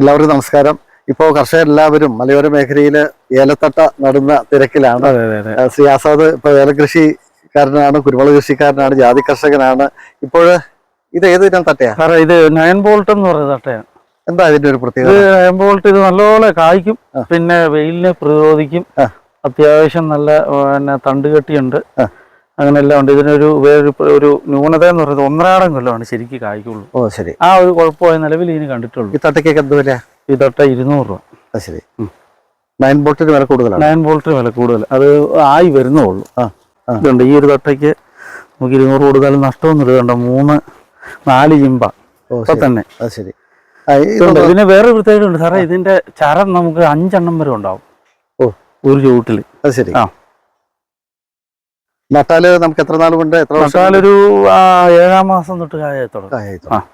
എല്ലാവർക്കും നമസ്കാരം. ഇപ്പോൾ കർഷകരെല്ലാവരും മലയോര മേഖലയിൽ ഏലത്തട്ട നടുന്ന തിരക്കിലാണ്. ശ്രീ ആസാദ് ഇപ്പോൾ ഏലകൃഷിക്കാരനാണ് കുരുമുളക് കൃഷിക്കാരനാണ് ജാതി കർഷകനാണ്. ഇപ്പോൾ ഇത് ഏത് ഇനം തട്ടയാ? സാറേ ഇത് നയൻ ബോൾട്ട് എന്ന് പറയുന്ന തട്ടയാണ്. എന്താ ഇതിന്റെ ഒരു ഇത് പ്രത്യേകത നയൻ ബോൾട്ട് ഇത് നല്ലപോലെ കായ്ക്കും പിന്നെ വെയിലിനെ പ്രതിരോധിക്കും. അത്യാവശ്യം നല്ല പിന്നെ തണ്ടുകെട്ടിയുണ്ട്. അങ്ങനെ എല്ലാം ഉണ്ട്. ഇതിനൊരു വേറൊരു ഒരു ന്യൂനത എന്ന് പറയുന്നത് ഒന്നരാടം കൊല്ലമാണ് ശരിക്കും കായ്ക്കുള്ളൂ. ഓ ശരി. ആ ഒരു കുഴപ്പമായ നിലവിൽ ഇതിന് കണ്ടിട്ടുള്ളൂ. ഈ തട്ടയ്ക്കൊക്കെ എന്ത് വില? ഈ തട്ട ഇരുന്നൂറ് രൂപ. അത് ശരി. നയൻ ബോൾട്ടിന് വില കൂടുതലാണ്? നയൻ ബോൾട്ടിന് വില കൂടുതൽ. അത് ആയി വരുന്നേ ഉള്ളൂ ആ. ഇതുണ്ട്. ഈ ഒരു തട്ടയ്ക്ക് നമുക്ക് ഇരുന്നൂറ് കൊടുത്താലും നഷ്ടമൊന്നും ഇതുണ്ട് മൂന്ന് നാല് ചിമ്പ ഓ ഇപ്പൊ തന്നെ. അത് ശരി. ഇതിന് വേറെ പ്രത്യേകത ഉണ്ട് സാറേ ഇതിന്റെ ചരം നമുക്ക് അഞ്ചെണ്ണം വരെ ഉണ്ടാവും. ഓ. ഒരു ചൂട്ടിൽ അത് ശരി. ആ. നട്ടാൽ നമുക്ക് എത്ര നാൾ കൊണ്ട് എത്ര വർഷം നട്ടാലൊരു ഏഴാം മാസം തൊട്ട് തുടങ്ങും.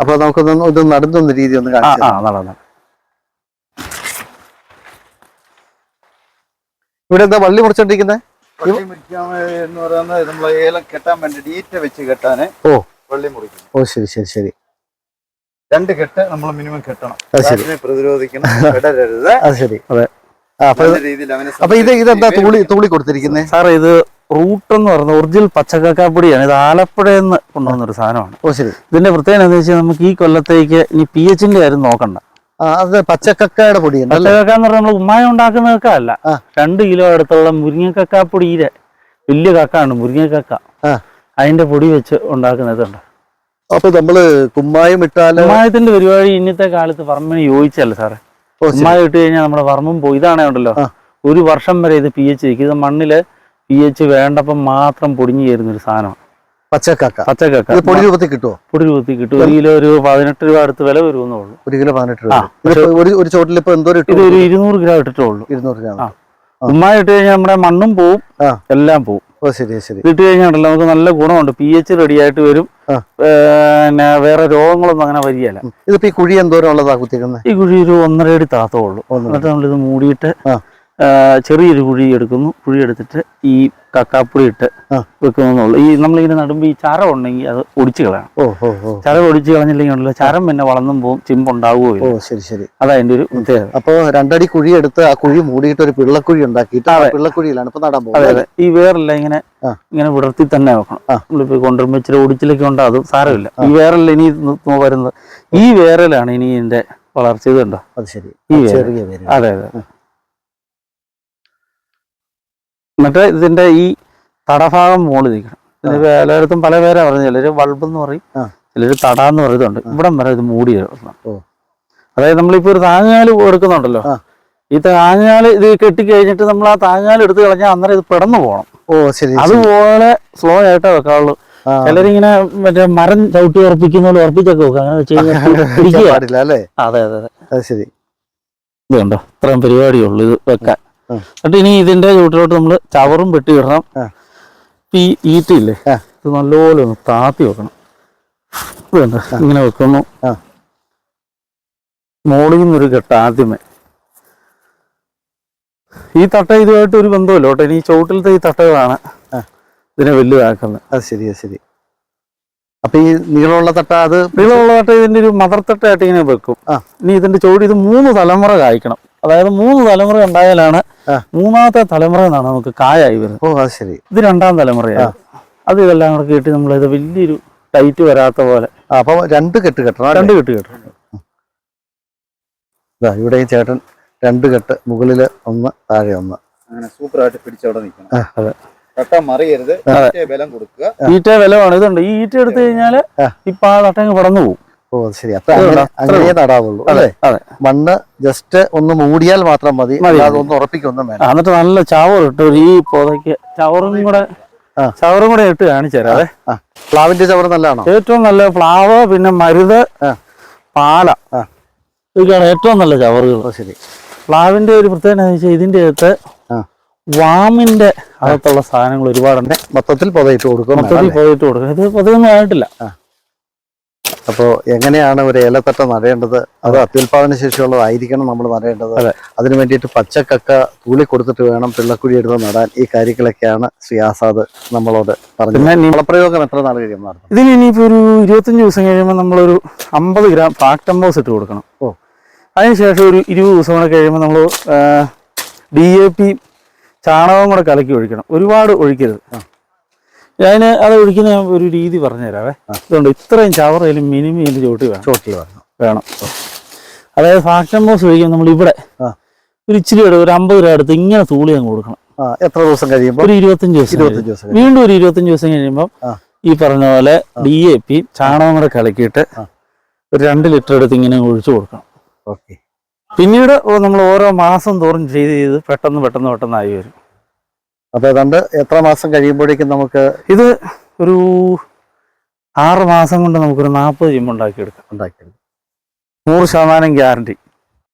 അപ്പൊ നമുക്കൊന്ന് ഇത് നടന്നൊന്ന് രീതി ഒന്ന് നടന്ന. ഇവിടെ എന്താ വള്ളി മുറിച്ചോണ്ടിരിക്കുന്നത് വള്ളി മുറിക്കാൻ എന്ന് പറയുന്നത് നമ്മൾ ഏലം കെട്ടാൻ വേണ്ടി ഡീറ്റ വെച്ച് കെട്ടാന് ഓ. വള്ളി മുറിക്കും ഓ ശരി ശരി ശരി. രണ്ട് കെട്ട് നമ്മൾ മിനിമം കെട്ടണം. പ്രതിരോധിക്കണം അത് ശരി അതെ. അപ്പൊ ഇത് ഇതെന്താ തൂളി തൂളി കൊടുത്തിരിക്കുന്നത് സാറേ ഇത് റൂട്ട് എന്ന് പറയുന്നത് ഒറിജിനൽ പച്ചക്കാപ്പൊടിയാണ് ഇത് ആലപ്പുഴയിൽ നിന്ന് കൊണ്ടുവന്ന ഒരു സാധനമാണ്. ഓ ശരി. ഇതിന്റെ പ്രത്യേകത എന്താ വെച്ചാൽ നമുക്ക് ഈ കൊല്ലത്തേക്ക് ഇനി പി എച്ചിന്റെ കാര്യം നോക്കണ്ട. അത് പച്ചക്കക്കയുടെ പൊടി പച്ചക്കക്ക എന്ന് പറഞ്ഞാൽ നമ്മൾ ഉമ്മായ ഉണ്ടാക്കുന്ന കക്ക അല്ല. രണ്ട് കിലോ അടുത്തുള്ള മുരിങ്ങക്കക്കാപ്പൊടിയിലെ വലിയ കക്കാണ് മുരിങ്ങക്കക്ക. അതിന്റെ പൊടി വെച്ച് ഉണ്ടാക്കുന്നതുണ്ട് അപ്പൊ നമ്മൾ കുമ്മായം ഇട്ടാൽ കുമ്മായത്തിന്റെ പരിപാടി ഇന്നത്തെ കാലത്ത് വർമ്മന് യോജിച്ചല്ല സാറേ? കുമ്മായം ഇട്ട് കഴിഞ്ഞാൽ നമ്മുടെ വർമ്മം പോയി. ഇതാണേ ഉണ്ടല്ലോ. ഒരു വർഷം വരെ ഇത് പി എച്ച് ഇത് മണ്ണിൽ പി എച്ച് വേണ്ടപ്പം മാത്രം പൊടിഞ്ഞു ചേരുന്ന ഒരു സാധനമാണ്. പച്ചക്കാക്ക. പച്ചക്കാക്ക. പൊടി രൂപത്തിൽ കിട്ടുമോ പൊടി രൂപത്തിൽ കിട്ടും. ഒരു കിലോ ഒരു പതിനെട്ട് രൂപ അടുത്ത് വില വരുമെന്നേ ഉള്ളൂ. ഒരു കിലോ പതിനെട്ട് രൂപ. ഒരു ഒരു ചോട്ടിൽ ഇപ്പൊ എന്തോരം ഇത് ഒരു ഇരുന്നൂറ് ഗ്രാം ഇട്ടിട്ടുള്ളൂ ഇരുന്നൂറ് ഗ്രാം. ഉമ്മായി ഇട്ട് കഴിഞ്ഞാൽ നമ്മുടെ മണ്ണും പോവും. എല്ലാം പോവും. ഓ ശരി ശരി. ഇട്ട് കഴിഞ്ഞാൽ നമുക്ക് നല്ല ഗുണമുണ്ട്. പി എച്ച് റെഡി ആയിട്ട് വരും. പിന്നെ വേറെ രോഗങ്ങളൊന്നും അങ്ങനെ വരികയല്ല. ഇതിപ്പോ ഈ കുഴി എന്തോരം ഉള്ളതാ കുത്തിക്കുന്നത് ഈ കുഴി ഒരു ഒന്നര അടി താത്തേ ഉള്ളൂ ഒന്നര. എന്നിട്ട് നമ്മളിത് മൂടിയിട്ട് ചെറിയൊരു കുഴി എടുക്കുന്നു. കുഴി എടുത്തിട്ട് ഈ കക്കാപ്പൊടി ഇട്ട്. വെക്കുന്നുള്ളൂ ഈ നമ്മളിങ്ങനെ നടുമ്പോൾ ഈ ചരം ഉണ്ടെങ്കിൽ അത് ഒടിച്ചു കളയണം. ചരം ഒടിച്ചു കളഞ്ഞില്ലെങ്കിൽ ഉണ്ടല്ലോ ചരം പിന്നെ വളർന്നും പോകും ചിമ്പുണ്ടാവുകയോ ശരി ശരി. അതാ എന്റെ ഒരു പ്രത്യേകത. അപ്പൊ രണ്ടടി കുഴി എടുത്ത് ആ കുഴി മൂടിയിട്ട് ഒരു പിള്ളക്കുഴി ഉണ്ടാക്കിയിട്ട് പിള്ളക്കുഴിയിലാണ് ഇപ്പൊ നടാൻ അതെ പോകുന്നത് അതെ. ഈ വേറല്ല ഇങ്ങനെ ഇങ്ങനെ വിടർത്തി തന്നെ വെക്കണം. നമ്മളിപ്പോ കൊണ്ടുവരുമ്പോ ഇച്ചിരി ഒടിച്ചിലൊക്കെ ഉണ്ടോ അതും സാരമില്ല. ഈ വേറല്ല ഇനി വരുന്നത് ഈ വേറലാണ് ഇനി ഇതിന്റെ വളർച്ച. ഇതുണ്ടോ അത് ശരി. ഈ വേറെ ചെറിയ അതെ അതെ. എന്നിട്ട് ഇതിന്റെ ഈ തടഭാഗം മുകളിൽ നിൽക്കണം ഇതിന് പലയിടത്തും പല പേരാ പറഞ്ഞു ചിലര് ബൾബ് എന്ന് പറയും ചിലര് തട എന്ന് പറയുന്നുണ്ട് ഇവിടം വരെ ഇത് മൂടി കിടക്കണം. അതായത് നമ്മളിപ്പോ ഒരു താങ്ങാൽ എടുക്കുന്നുണ്ടല്ലോ. ഈ താങ്ങാൽ ഇത് കെട്ടി കഴിഞ്ഞിട്ട് നമ്മൾ ആ താങ്ങാൽ എടുത്തു കളഞ്ഞാൽ അന്നേരം ഇത് പെടന്ന് പോകണം ഓ ശരി. അതുപോലെ സ്ലോ ആയിട്ടേ വെക്കാവുള്ളൂ. ചിലരിങ്ങനെ മറ്റേ മരം ചവിട്ടി ഉറപ്പിക്കുന്ന പോലെ ഉറപ്പിച്ചൊക്കെ വെക്കും. അങ്ങനെ വെച്ച് കഴിഞ്ഞാൽ അതെ അതെ അതെ. ശരി. ഇത് കണ്ടോ ഇത്രയും പരിപാടിയുള്ളൂ ഇത് വെക്കാൻ. എന്നിട്ട് ഇനി ഇതിന്റെ ചൂട്ടിലോട്ട് നമ്മൾ ചവറും വെട്ടി ഇടണം. ഈ ഈറ്റില്ലേ ഇത് നല്ലപോലെ ഒന്ന് താത്തി വെക്കണം. ഇങ്ങനെ വെക്കുന്നു. മോളിൽ നിന്നൊരു കെട്ട് ആദ്യമേ. ഈ തട്ട ഇതുമായിട്ട് ഒരു ബന്ധമില്ല കേട്ടോ. ഇനി ചുവട്ടിലത്തെ ഈ തട്ടകളാണ് ഇതിനെ വലുതാക്കുന്നത്. അത് ശരി അത് ശരി. അപ്പൊ ഈ നീളമുള്ള തട്ട അത് നീളമുള്ള തട്ട ഇതിന്റെ ഒരു മദർ തട്ടയായിട്ട് ഇങ്ങനെ വെക്കും. ഇനി ഇതിന്റെ ചുവട് ഇത് മൂന്ന് തലമുറ കായ്ക്കണം. അതായത് മൂന്ന് തലമുറ ഉണ്ടായാലാണ് മൂന്നാമത്തെ തലമുറ എന്നാണ് നമുക്ക് കായായി വരുന്നത്. ഓ അത് ശരി. ഇത് രണ്ടാം തലമുറയാണ്. അത് ഇതെല്ലാം കൂടെ കേട്ടി നമ്മൾ ഇത് വലിയൊരു ടൈറ്റ് വരാത്ത പോലെ. അപ്പൊ രണ്ട് കെട്ട് കെട്ടണം രണ്ട് കെട്ട് കെട്ടണം. ദാ ഇവിടെയും ചേട്ടൻ രണ്ട് കെട്ട് മുകളിൽ ഒന്ന് താഴെ ഒന്ന്. അങ്ങനെ സൂപ്പർ ആയിട്ട് പിടിച്ചവിടെ നിൽക്കണം. അതെ. കട്ട മറിയരുത്. ബലം കൊടുക്കുക. ഈറ്റ വിലമാണ് ഇതുണ്ട്. ഈ ഈറ്റ എടുത്തു കഴിഞ്ഞാൽ ആ. ഇപ്പൊ ആ തട്ടങ്ങ് പടന്നു പോകും ഓ ശരി അപ്പൊ അങ്ങനെ നടാവുള്ളൂ അതെ അതെ. മണ്ണ് ജസ്റ്റ് ഒന്ന് മൂടിയാൽ മാത്രം മതി അതൊന്നും ഉറപ്പിക്കൊന്നും വേണം എന്നിട്ട് നല്ല ചാവർ ഇട്ടു ഈ പൊതയ്ക്ക് ചവറും കൂടെ. ചവറും കൂടെ ഇട്ട് കാണിച്ചു തരാം അതെ. പ്ലാവിന്റെ ചവർ നല്ലതാണോ? ഏറ്റവും നല്ല പ്ലാവ് പിന്നെ മരുത്. പാല. ഇതൊക്കെയാണ് ഏറ്റവും നല്ല ചവറുകൾ. ശരി. പ്ലാവിന്റെ ഒരു പ്രത്യേകത എന്ന് വെച്ചാൽ ഇതിന്റെ അകത്ത് വാമിന്റെ അകത്തുള്ള സാധനങ്ങൾ ഒരുപാടുണ്ട്. മൊത്തത്തിൽ പുതയിട്ട് കൊടുക്കും മൊത്തത്തിൽ പൊതയിട്ട് കൊടുക്കും. ഇത് പതിവൊന്നും ആയിട്ടില്ല. അപ്പോ എങ്ങനെയാണ് ഒരു ഏലത്തട്ട നടേണ്ടത്? അത് അത്യുൽപാദന ശേഷിയുള്ളതായിരിക്കണം നമ്മൾ നടേണ്ടത്? അതെ. അതിനു വേണ്ടിയിട്ട് പച്ചക്കക്ക തൂളി കൊടുത്തിട്ട് വേണം പിള്ളക്കുഴി എടുത്ത് നടാൻ. ഈ കാര്യങ്ങളൊക്കെയാണ് ശ്രീ ആസാദ് നമ്മളോട് പറഞ്ഞത്. വളപ്രയോഗം എത്ര നാൾ കഴിയുമ്പോൾ ഇതിന് ഇനിയിപ്പോ ഒരു ഇരുപത്തഞ്ച് ദിവസം കഴിയുമ്പോൾ നമ്മളൊരു അമ്പത് ഗ്രാം ഫാക്ടംബോസ് ഇട്ട് കൊടുക്കണം. ഓ. അതിനുശേഷം ഒരു ഇരുപത് ദിവസം കൂടെ കഴിയുമ്പോൾ നമ്മൾ ഡി എ പി ചാണകം കൂടെ കലക്കി ഒഴിക്കണം. ഒരുപാട് ഒഴിക്കരുത്. അതിന് അത് ഒഴിക്കുന്ന ഞാൻ ഒരു രീതി പറഞ്ഞുതരാവേ. അതുകൊണ്ട് ഇത്രയും ചവറയിലും മിനിമം ഇതിന്റെ ചോട്ടി വേണം. ചോട്ടിൽ വേണം. വേണം. അതായത് ഫാക്ഷൻ ബോസ് ഒഴിക്കാൻ നമ്മൾ ഇവിടെ ഒരു ഇച്ചിരി ഒരു അമ്പത് രൂപ എടുത്ത് ഇങ്ങനെ തൂളി അങ്ങ് കൊടുക്കണം. എത്ര ദിവസം കഴിയുമ്പോൾ ഒരു ഇരുപത്തഞ്ച് ദിവസം ഇരുപത്തഞ്ച് ദിവസം വീണ്ടും ഒരു ഇരുപത്തഞ്ച് ദിവസം കഴിയുമ്പോൾ ഈ പറഞ്ഞ പോലെ ഡി എ പി ചാണകം കൂടെ കലക്കിയിട്ട് ഒരു രണ്ട് ലിറ്റർ എടുത്ത് ഇങ്ങനെ ഒഴിച്ചു കൊടുക്കണം. ഓക്കെ. പിന്നീട് നമ്മൾ ഓരോ മാസം തോറും ചെയ്ത് ചെയ്ത് പെട്ടെന്ന് പെട്ടെന്ന് പെട്ടെന്നായി വരും. അപ്പൊ ഏതാണ്ട് എത്ര മാസം കഴിയുമ്പോഴേക്കും നമുക്ക് ഇത് ഒരു ആറ് മാസം കൊണ്ട് നമുക്കൊരു നാൽപ്പത് ജിം ഉണ്ടാക്കിയെടുക്കാം. ഉണ്ടാക്കിയെടുക്കാം. നൂറ് ശതമാനം ഗ്യാരണ്ടി